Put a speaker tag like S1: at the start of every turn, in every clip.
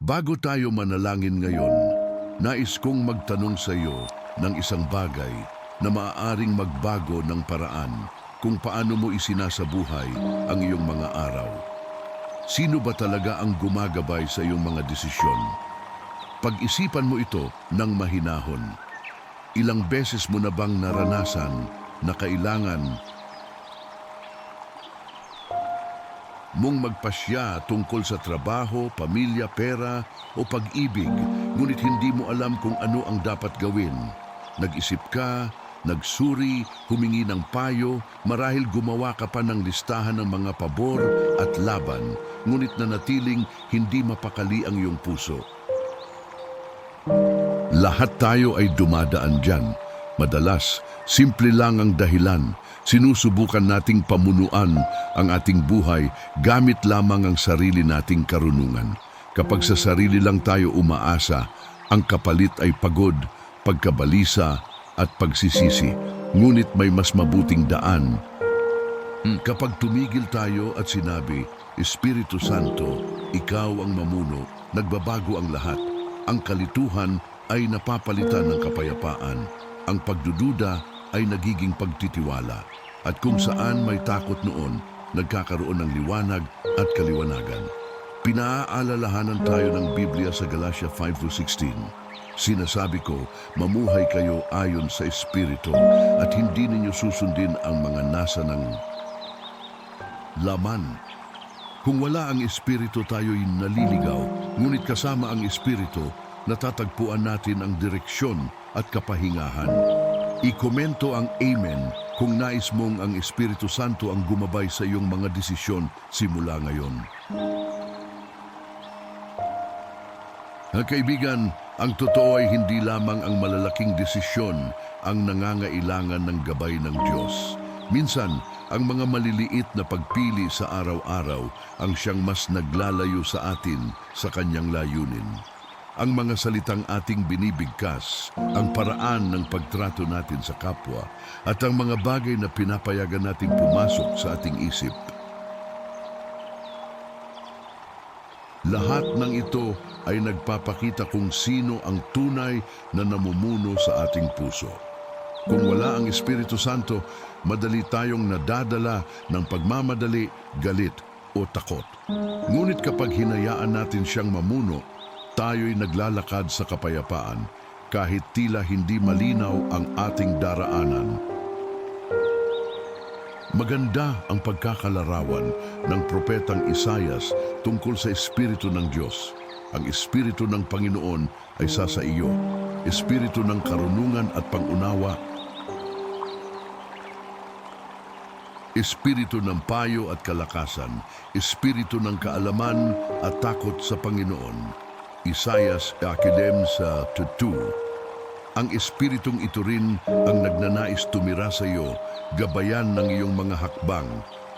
S1: Bago tayo manalangin ngayon, nais kong magtanong sa iyo ng isang bagay na maaaring magbago ng paraan kung paano mo isinasabuhay ang iyong mga araw. Sino ba talaga ang gumagabay sa iyong mga desisyon? Pag-isipan mo ito ng mahinahon. Ilang beses mo na bang naranasan na kailangan mong magpasya tungkol sa trabaho, pamilya, pera o pag-ibig, ngunit hindi mo alam kung ano ang dapat gawin. Nag-isip ka, nagsuri, humingi ng payo, marahil gumawa ka pa ng listahan ng mga pabor at laban, ngunit nanatiling hindi mapakali ang iyong puso. Lahat tayo ay dumadaan dyan. Madalas, simple lang ang dahilan. Sinusubukan nating pamunuan ang ating buhay gamit lamang ang sarili nating karunungan. Kapag sa sarili lang tayo umaasa, ang kapalit ay pagod, pagkabalisa at pagsisisi. Ngunit may mas mabuting daan. Hmm, Kapag tumigil tayo at sinabi, Espiritu Santo, ikaw ang mamuno, nagbabago ang lahat. Ang kalituhan ay napapalitan ng kapayapaan. Ang pagdududa ay nagiging pagtitiwala. At kung saan may takot noon, nagkakaroon ng liwanag at kaliwanagan. Pinaaalalahanan tayo ng Biblia sa Galatia 5.16. Sinasabi ko, mamuhay kayo ayon sa Espiritu at hindi ninyo susundin ang mga nasa ng laman. Kung wala ang Espiritu tayo'y naliligaw, ngunit kasama ang Espiritu, natatagpuan natin ang direksyon at kapahingahan. I-komento ang Amen kung nais mong ang Espiritu Santo ang gumabay sa iyong mga desisyon simula ngayon. Mga kaibigan, ang totoo ay hindi lamang ang malalaking desisyon ang nangangailangan ng gabay ng Diyos. Minsan, ang mga maliliit na pagpili sa araw-araw ang siyang mas naglalayo sa atin sa kanyang layunin. Ang mga salitang ating binibigkas, ang paraan ng pagtrato natin sa kapwa, at ang mga bagay na pinapayagan nating pumasok sa ating isip. Lahat ng ito ay nagpapakita kung sino ang tunay na namumuno sa ating puso. Kung wala ang Espiritu Santo, madali tayong nadadala ng pagmamadali, galit o takot. Ngunit kapag hinayaan natin siyang mamuno, tayo'y naglalakad sa kapayapaan kahit tila hindi malinaw ang ating daraanan. Maganda ang pagkakalarawan ng propetang Isayas tungkol sa Espiritu ng Diyos. Ang Espiritu ng Panginoon ay sa sa iyo, Espiritu ng karunungan at pangunawa, Espiritu ng payo at kalakasan, Espiritu ng kaalaman at takot sa Panginoon. Isayas Akidem sa 2. Ang Espiritong ito rin ang nagnanais tumira sa iyo, gabayan ng iyong mga hakbang,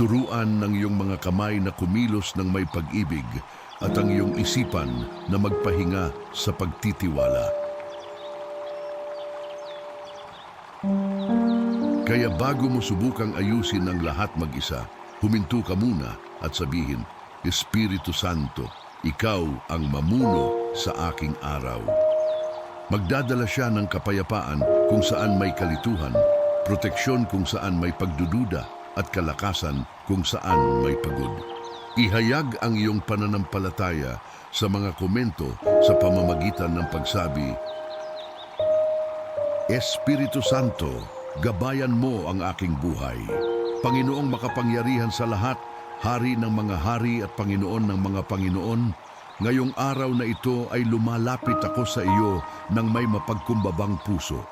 S1: turuan ng iyong mga kamay na kumilos ng may pag-ibig, at ang iyong isipan na magpahinga sa pagtitiwala. Kaya bago mo subukang ayusin ang lahat mag-isa, huminto ka muna at sabihin, Espiritu Santo, ikaw ang mamuno sa aking araw. Magdadala siya ng kapayapaan kung saan may kalituhan, proteksyon kung saan may pagdududa, at kalakasan kung saan may pagod. Ihayag ang iyong pananampalataya sa mga komento sa pamamagitan ng pagsabi, Espiritu Santo, gabayan mo ang aking buhay. Panginoong makapangyarihan sa lahat, Hari ng mga hari at Panginoon ng mga Panginoon, ngayong araw na ito ay lumalapit ako sa iyo ng may mapagkumbabang puso.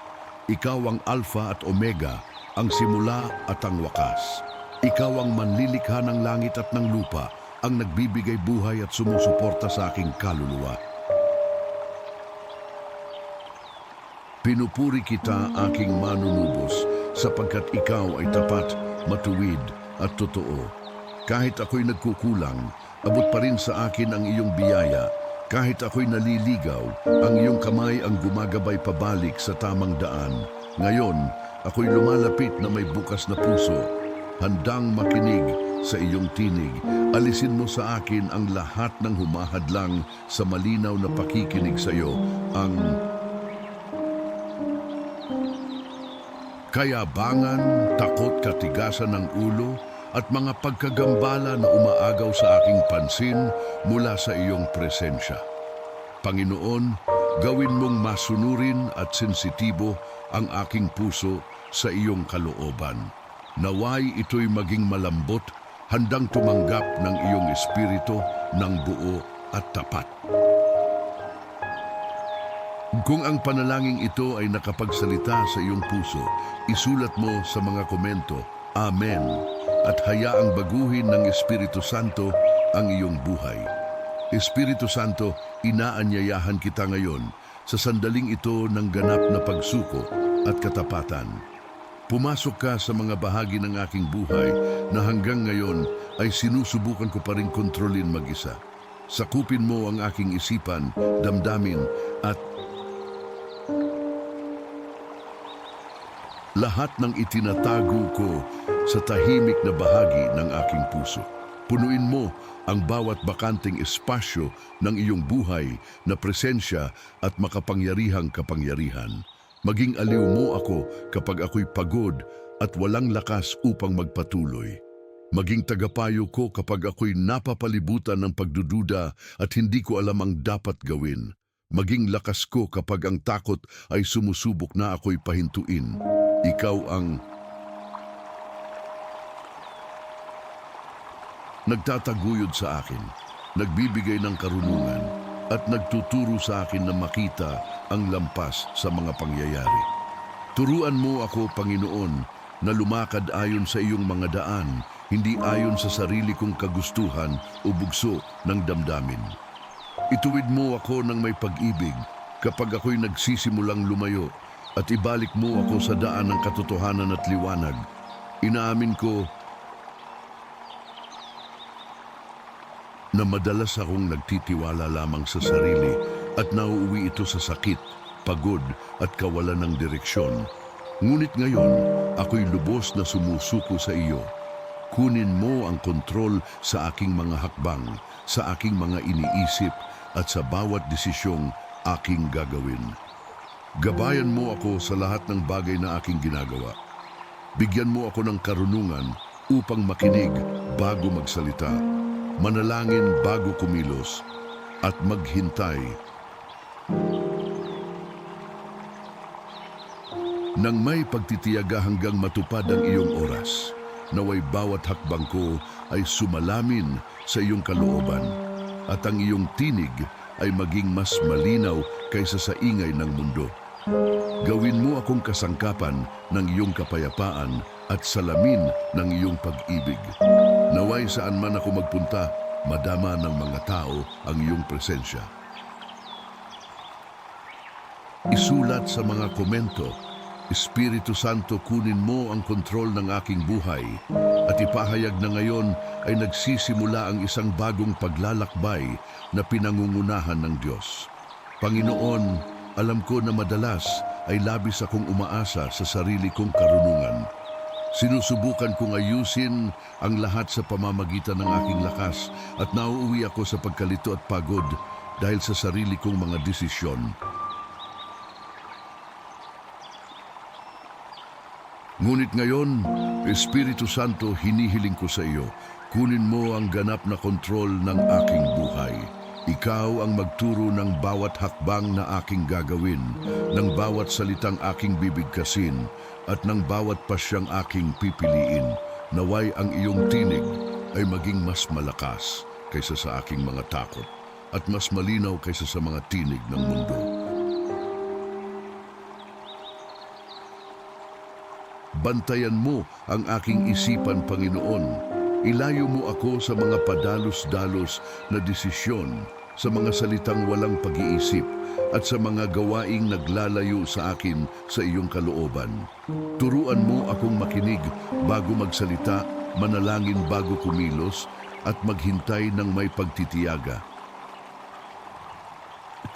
S1: Ikaw ang Alpha at Omega, ang simula at ang wakas. Ikaw ang manlilikha ng langit at ng lupa, ang nagbibigay buhay at sumusuporta sa aking kaluluwa. Pinupuri kita aking manunubos sapagkat ikaw ay tapat, matuwid at totoo. Kahit ako'y nagkukulang, abot pa rin sa akin ang iyong biyaya. Kahit ako'y naliligaw, ang iyong kamay ang gumagabay pabalik sa tamang daan. Ngayon, ako'y lumalapit na may bukas na puso, handang makinig sa iyong tinig. Alisin mo sa akin ang lahat ng humahadlang sa malinaw na pakikinig sa iyo. Ang kayabangan, takot, katigasan ng ulo, at mga pagkagambala na umaagaw sa aking pansin mula sa iyong presensya. Panginoon, gawin mong masunurin at sensitibo ang aking puso sa iyong kalooban. Naway ito'y maging malambot, handang tumanggap ng iyong espiritu ng buo at tapat. Kung ang panalangin ito ay nakapagsalita sa iyong puso, isulat mo sa mga komento, Amen, at hayaang baguhin ng Espiritu Santo ang iyong buhay. Espiritu Santo, inaanyayahan kita ngayon sa sandaling ito ng ganap na pagsuko at katapatan. Pumasok ka sa mga bahagi ng aking buhay na hanggang ngayon ay sinusubukan ko pa rin kontrolin mag-isa. Sakupin mo ang aking isipan, damdamin at lahat ng itinatago ko sa tahimik na bahagi ng aking puso. Punuin mo ang bawat bakanteng espasyo ng iyong buhay na presensya at makapangyarihang kapangyarihan. Maging aliw mo ako kapag ako'y pagod at walang lakas upang magpatuloy. Maging tagapayo ko kapag ako'y napapalibutan ng pagdududa at hindi ko alam ang dapat gawin. Maging lakas ko kapag ang takot ay sumusubok na ako'y pahintuin. Ikaw ang nagtataguyod sa akin, nagbibigay ng karunungan, at nagtuturo sa akin na makita ang lampas sa mga pangyayari. Turuan mo ako, Panginoon, na lumakad ayon sa iyong mga daan, hindi ayon sa sarili kong kagustuhan o bugso ng damdamin. Ituwid mo ako ng may pag-ibig kapag ako'y nagsisimulang lumayo at ibalik mo ako sa daan ng katotohanan at liwanag. Inaamin ko na madalas akong nagtitiwala lamang sa sarili at nauuwi ito sa sakit, pagod at kawalan ng direksyon. Ngunit ngayon, ako'y lubos na sumusuko sa iyo. Kunin mo ang kontrol sa aking mga hakbang, sa aking mga iniisip at sa bawat desisyong aking gagawin. Gabayan mo ako sa lahat ng bagay na aking ginagawa. Bigyan mo ako ng karunungan upang makinig bago magsalita, manalangin bago kumilos, at maghintay. Nang may pagtitiyaga hanggang matupad ang iyong oras, naway bawat hakbang ko ay sumalamin sa iyong kalooban, at ang iyong tinig ay maging mas malinaw kaysa sa ingay ng mundo. Gawin mo akong kasangkapan ng iyong kapayapaan at salamin ng iyong pag-ibig. Naway saan man ako magpunta, madama ng mga tao ang iyong presensya. Isulat sa mga komento, Espiritu Santo kunin mo ang kontrol ng aking buhay at ipahayag na ngayon ay nagsisimula ang isang bagong paglalakbay na pinangungunahan ng Diyos. Panginoon, alam ko na madalas ay labis akong umaasa sa sarili kong karunungan. Sinusubukan kong ayusin ang lahat sa pamamagitan ng aking lakas at nauuwi ako sa pagkalito at pagod dahil sa sarili kong mga desisyon. Ngunit ngayon, Espiritu Santo, hinihiling ko sa iyo, kunin mo ang ganap na kontrol ng aking buhay. Ikaw ang magturo ng bawat hakbang na aking gagawin, ng bawat salitang aking bibigkasin, at ng bawat pasyang aking pipiliin. Naway ang iyong tinig ay maging mas malakas kaysa sa aking mga takot at mas malinaw kaysa sa mga tinig ng mundo. Bantayan mo ang aking isipan, Panginoon. Ilayo mo ako sa mga padalos-dalos na desisyon, sa mga salitang walang pag-iisip, at sa mga gawaing naglalayo sa akin sa iyong kalooban. Turuan mo akong makinig bago magsalita, manalangin bago kumilos, at maghintay ng may pagtitiyaga.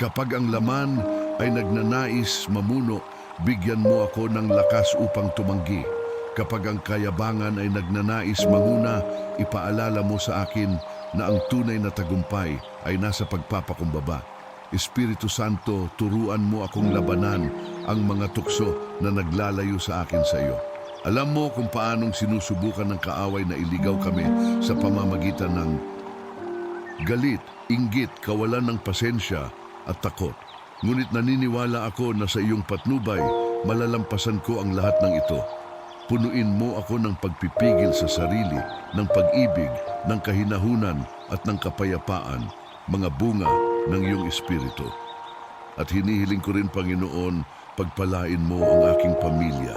S1: Kapag ang laman ay nagnanais mamuno, bigyan mo ako ng lakas upang tumanggi. Kapag ang kayabangan ay nagnanais manguna, ipaalala mo sa akin na ang tunay na tagumpay ay nasa pagpapakumbaba. Espiritu Santo, turuan mo akong labanan ang mga tukso na naglalayo sa akin sa iyo. Alam mo kung paanong sinusubukan ng kaaway na iligaw kami sa pamamagitan ng galit, inggit, kawalan ng pasensya at takot. Ngunit naniniwala ako na sa iyong patnubay, malalampasan ko ang lahat ng ito. Punuin mo ako ng pagpipigil sa sarili, ng pag-ibig, ng kahinahunan at ng kapayapaan, mga bunga ng iyong espiritu. At hinihiling ko rin, Panginoon, pagpalain mo ang aking pamilya.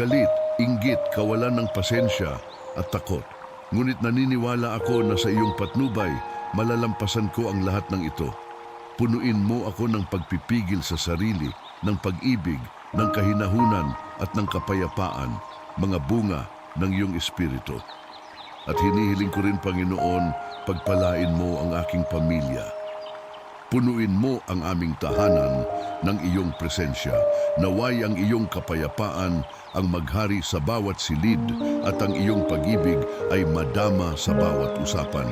S1: Galit, inggit, kawalan ng pasensya at takot. Ngunit naniniwala ako na sa iyong patnubay, malalampasan ko ang lahat ng ito. Punuin mo ako ng pagpipigil sa sarili, ng pag-ibig, ng kahinahunan at ng kapayapaan, mga bunga ng iyong espiritu. At hinihiling ko rin, Panginoon, pagpalain mo ang aking pamilya. Punuin mo ang aming tahanan ng iyong presensya. Naway ang iyong kapayapaan ang maghari sa bawat silid at ang iyong pag-ibig ay madama sa bawat usapan.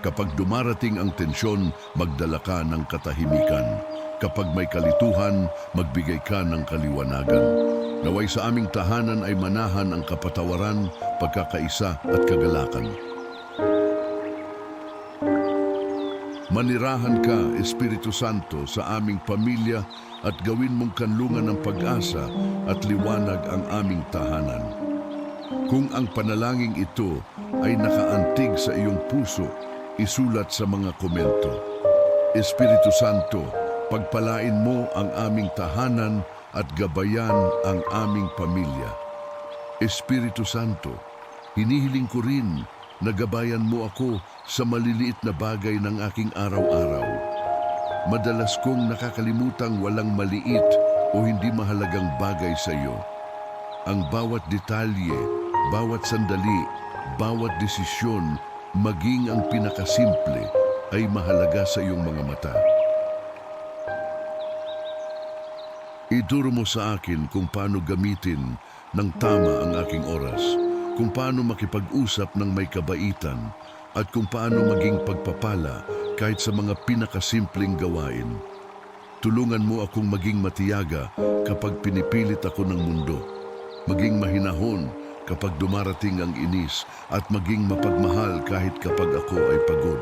S1: Kapag dumarating ang tensyon, magdala ka ng katahimikan. Kapag may kalituhan, magbigay ka ng kaliwanagan. Naway sa aming tahanan ay manahan ang kapatawaran, pagkakaisa at kagalakan. Manirahan ka, Espiritu Santo, sa aming pamilya at gawin mong kanlungan ng pag-asa at liwanag ang aming tahanan. Kung ang panalangin ito ay nakaantig sa iyong puso, isulat sa mga komento. Espiritu Santo, pagpalain mo ang aming tahanan at gabayan ang aming pamilya. Espiritu Santo, hinihiling ko rin na gabayan mo ako sa maliliit na bagay ng aking araw-araw. Madalas kong nakakalimutang walang maliit o hindi mahalagang bagay sa iyo. Ang bawat detalye, bawat sandali, bawat desisyon, maging ang pinakasimple ay mahalaga sa iyong mga mata. Iduro mo sa akin kung paano gamitin ng tama ang aking oras, kung paano makipag-usap ng may kabaitan, at kung paano maging pagpapala kahit sa mga pinakasimpleng gawain. Tulungan mo akong maging matiyaga kapag pinipilit ako ng mundo, maging mahinahon kapag dumarating ang inis at maging mapagmahal kahit kapag ako ay pagod.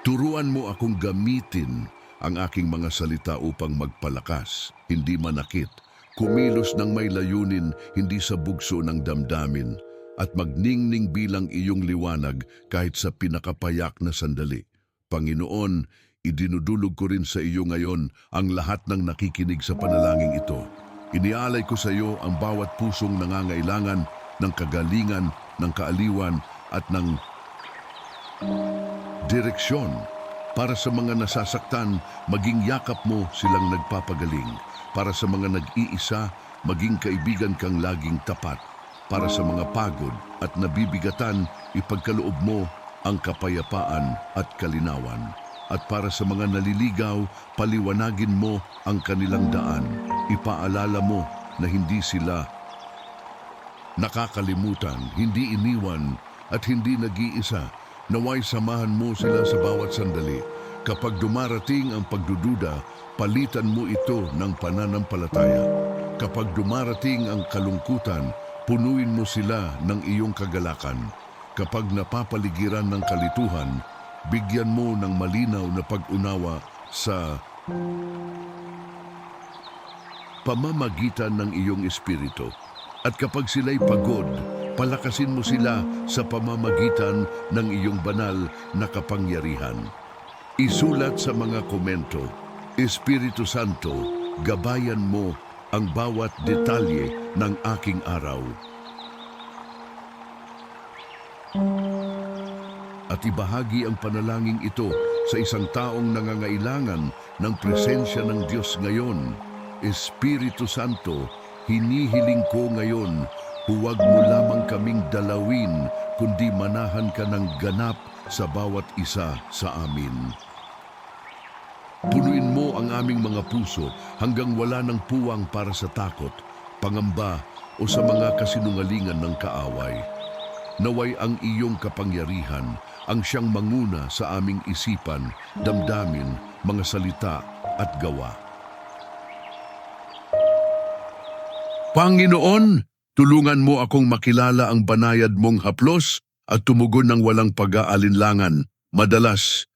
S1: Turuan mo akong gamitin ang aking mga salita upang magpalakas, hindi manakit, kumilos ng may layunin, hindi sa bugso ng damdamin, at magningning bilang iyong liwanag kahit sa pinakapayak na sandali. Panginoon, idinudulog ko rin sa iyo ngayon ang lahat ng nakikinig sa panalangin ito. Inialay ko sa iyo ang bawat pusong nangangailangan ng kagalingan, ng kaaliwan at ng direksyon. Para sa mga nasasaktan, maging yakap mo silang nagpapagaling. Para sa mga nag-iisa, maging kaibigan kang laging tapat. Para sa mga pagod at nabibigatan, ipagkaloob mo ang kapayapaan at kalinawan. At para sa mga naliligaw, paliwanagin mo ang kanilang daan. Ipaalala mo na hindi sila nakakalimutan, hindi iniwan at hindi nag-iisa. Naway samahan mo sila sa bawat sandali. Kapag dumarating ang pagdududa, palitan mo ito ng pananampalataya. Kapag dumarating ang kalungkutan, punuin mo sila ng iyong kagalakan. Kapag napapaligiran ng kalituhan, bigyan mo ng malinaw na pag-unawa sa pamamagitan ng iyong espiritu. At kapag sila'y pagod, palakasin mo sila sa pamamagitan ng iyong banal na kapangyarihan. Isulat sa mga komento, Espiritu Santo, gabayan mo ang bawat detalye ng aking araw. At ibahagi ang panalangin ito sa isang taong nangangailangan ng presensya ng Diyos ngayon. Espiritu Santo, hinihiling ko ngayon, huwag mo lamang kaming dalawin, kundi manahan ka ng ganap sa bawat isa sa amin. Punuin mo ang aming mga puso hanggang wala ng puwang para sa takot, pangamba o sa mga kasinungalingan ng kaaway. Naway ang iyong kapangyarihan ang siyang manguna sa aming isipan, damdamin, mga salita at gawa. Panginoon, tulungan mo akong makilala ang banayad mong haplos at tumugon ng walang pag-aalinlangan. Madalas,